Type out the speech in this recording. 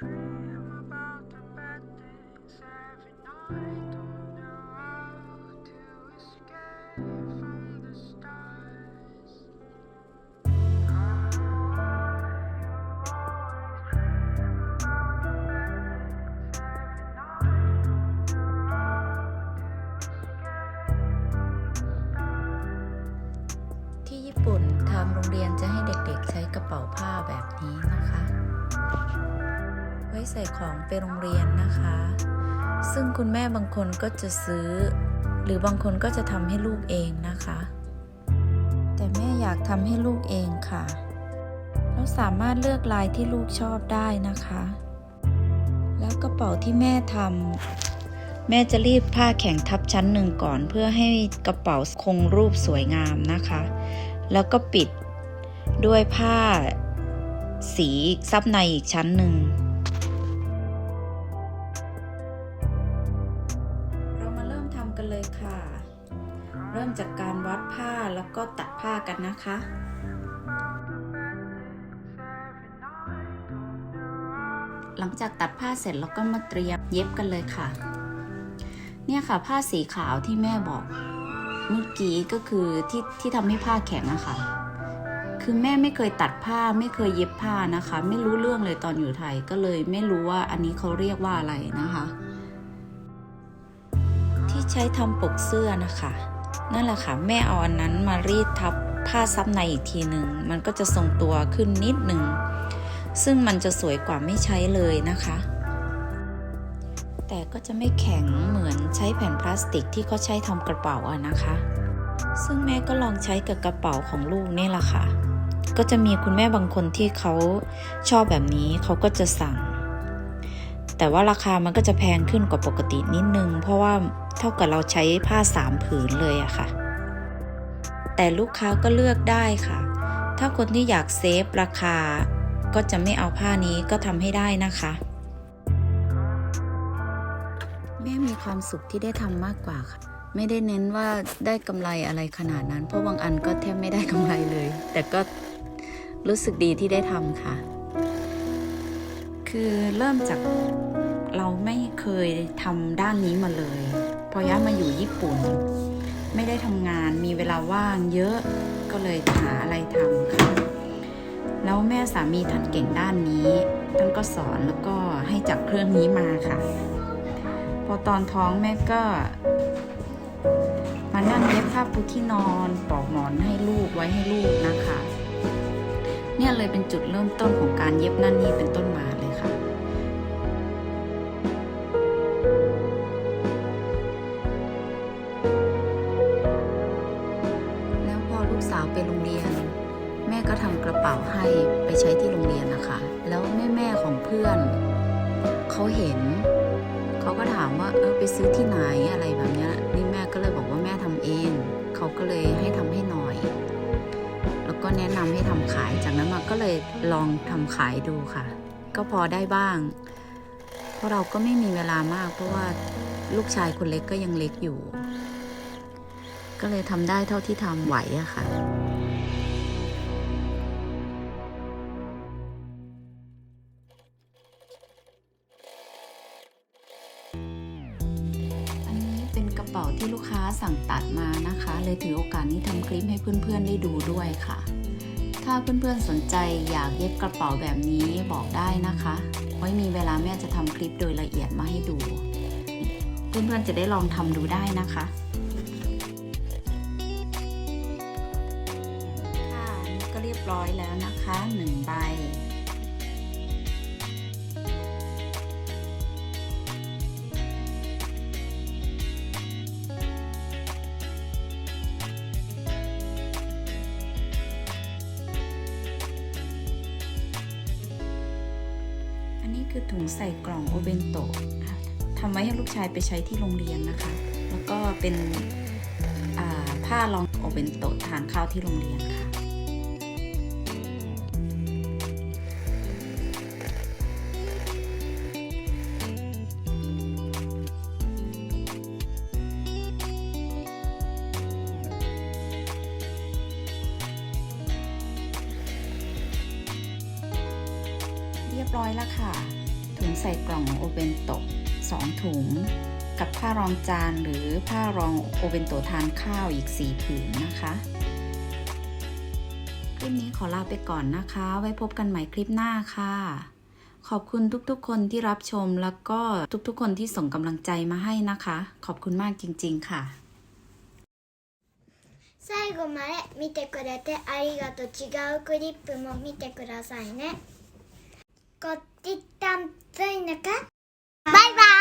ที่ญี่ปุ่นทางโรงเรียนจะให้เด็กๆใช้กระเป๋าผ้าแบบนี้นะคะ ว้ใส่ของไปโรงเรียนนะคะ ซึ่งคุณแม่บางคนก็จะซื้อ หรือบางคนก็จะทำให้ลูกเองนะคะ แต่แม่อยากทำให้ลูกเองค่ะแล้วสามารถเลือกลายที่ลูกชอบได้นะคะ แล้วกระเป๋าที่แม่ทำแม่จะรีดผ้าแข็งทับชั้นหนึ่งก่อน เพื่อให้กระเป๋าคงรูปสวยงามนะคะ แล้วก็ปิดด้วยผ้าสีซับในอีกชั้นหนึ่ง จากการวัดผ้าแล้วก็ตัดผ้ากันนะคะหลังจากตัดผ้าเสร็จแล้วก็มาเตรียมเย็บกันเลยค่ะ เนี่ยค่ะผ้าสีขาวที่แม่บอก เมื่อกี้ก็คือที่ที่ทำให้ผ้าแข็งอะค่ะ คือแม่ไม่เคยตัดผ้าไม่เคยเย็บผ้านะคะ ไม่รู้เรื่องเลยตอนอยู่ไทยก็เลยไม่รู้ว่าอันนี้เขาเรียกว่าอะไรนะคะ ที่ใช้ทำปกเสื้อนะคะ นั่นแหละค่ะ แม่เอาอันนั้นมารีดทับผ้าซับในอีกทีหนึ่งมันก็จะทรงตัวขึ้นนิดหนึ่งซึ่งมันจะสวยกว่าไม่ใช้เลยนะคะ แต่ก็จะไม่แข็งเหมือนใช้แผ่นพลาสติกที่เขาใช้ทำกระเป๋าอะนะคะ ซึ่งแม่ก็ลองใช้กับกระเป๋าของลูกนี่แหละค่ะ ก็จะมีคุณแม่บางคนที่เขาชอบแบบนี้เขาก็จะสั่ง แต่ว่าราคามันก็จะแพงขึ้นกว่าปกตินิดนึง เพราะว่าเท่ากับเราใช้ผ้าสามผืนเลยอะค่ะ แต่ลูกค้าก็เลือกได้ค่ะ ถ้าคนที่อยากเซฟราคา ก็จะไม่เอาผ้านี้ก็ทำให้ได้นะคะ แม่มีความสุขที่ได้ทำมากกว่าค่ะ ไม่ได้เน้นว่าได้กำไรอะไรขนาดนั้น เพราะบางอันก็แทบไม่ได้กำไรเลย แต่ก็รู้สึกดีที่ได้ทำค่ะ คือเริ่มจากเราไม่เคยทำด้านนี้มาเลย พอย้ายมาอยู่ญี่ปุ่น ไม่ได้ทำงานมีเวลาว่างเยอะก็เลยหาอะไรทำค่ะแล้วแม่สามีท่านเก่งด้านนี้ ท่านก็สอนแล้วก็ให้จับเครื่องนี้มาค่ะ พอตอนท้องแม่ก็ มานั่งเย็บผ้าปูที่นอนปลอกหมอนให้ลูกไว้ให้ลูกนะคะ เนี่ยเลยเป็นจุดเริ่มต้นของการเย็บนั่นนี่เป็นต้นมา กสาวไปโรงเรียน แม่ก็ทำกระเป๋าให้ไปใช้ที่โรงเรียนนะคะ แล้วแม่แม่ของเพื่อนเขาเห็น เขาก็ถามว่าเออไปซื้อที่ไหนอะไรแบบนี้นี่แม่ก็เลยบอกว่าแม่ทำเอง เขาก็เลยให้ทำให้หน่อย แล้วก็แนะนำให้ทำขายจากนั้นมาก็เลยลองทำขายดูค่ะ ก็พอได้บ้าง เพราะเราก็ไม่มีเวลามาก เพราะว่าลูกชายคนเล็กก็ยังเล็กอยู่ ก็เลยทำได้เท่าที่ทำไหวอะค่ะอันนี้เป็นกระเป๋าที่ลูกค้าสั่งตัดมานะคะ เลยถือโอกาสนี้ทำคลิปให้เพื่อนๆได้ดูด้วยค่ะ ถ้าเพื่อนๆสนใจอยากเย็บกระเป๋าแบบนี้บอกได้นะคะ ไว้มีเวลาแม่จะทำคลิปโดยละเอียดมาให้ดู เพื่อนๆจะได้ลองทำดูได้นะคะ เรียบร้อยแล้วนะคะหนึ่งใบอันนี้คือถุงใส่กล่องโอเบนโตะทำไว้ให้ลูกชายไปใช้ที่โรงเรียนนะคะ แล้วก็เป็นผ้ารองโอเบนโตะทานข้าวที่โรงเรียนค่ะ รียบร้อยแล้วค่ะ ถ ถุงใส่กล่องโอเบนโตะสองถุง กับผ้ารองจานหรือผ้ารองโอเบนโตะทานข้าวอีก 4 ผืนนะคะ คลิปนี้ขอลาไปก่อนนะคะ ไว้พบกันใหม่คลิปหน้าค่ะ ขอบคุณทุกๆ คนที่รับชมแล้วก็ทุกๆ คนที่ส่งกำลังใจมาให้นะคะ ขอบคุณมากจริงๆค่ะ 最後まで見てくれてありがとう違うクリップも見てくださいね こっちんついのか？バイバイ。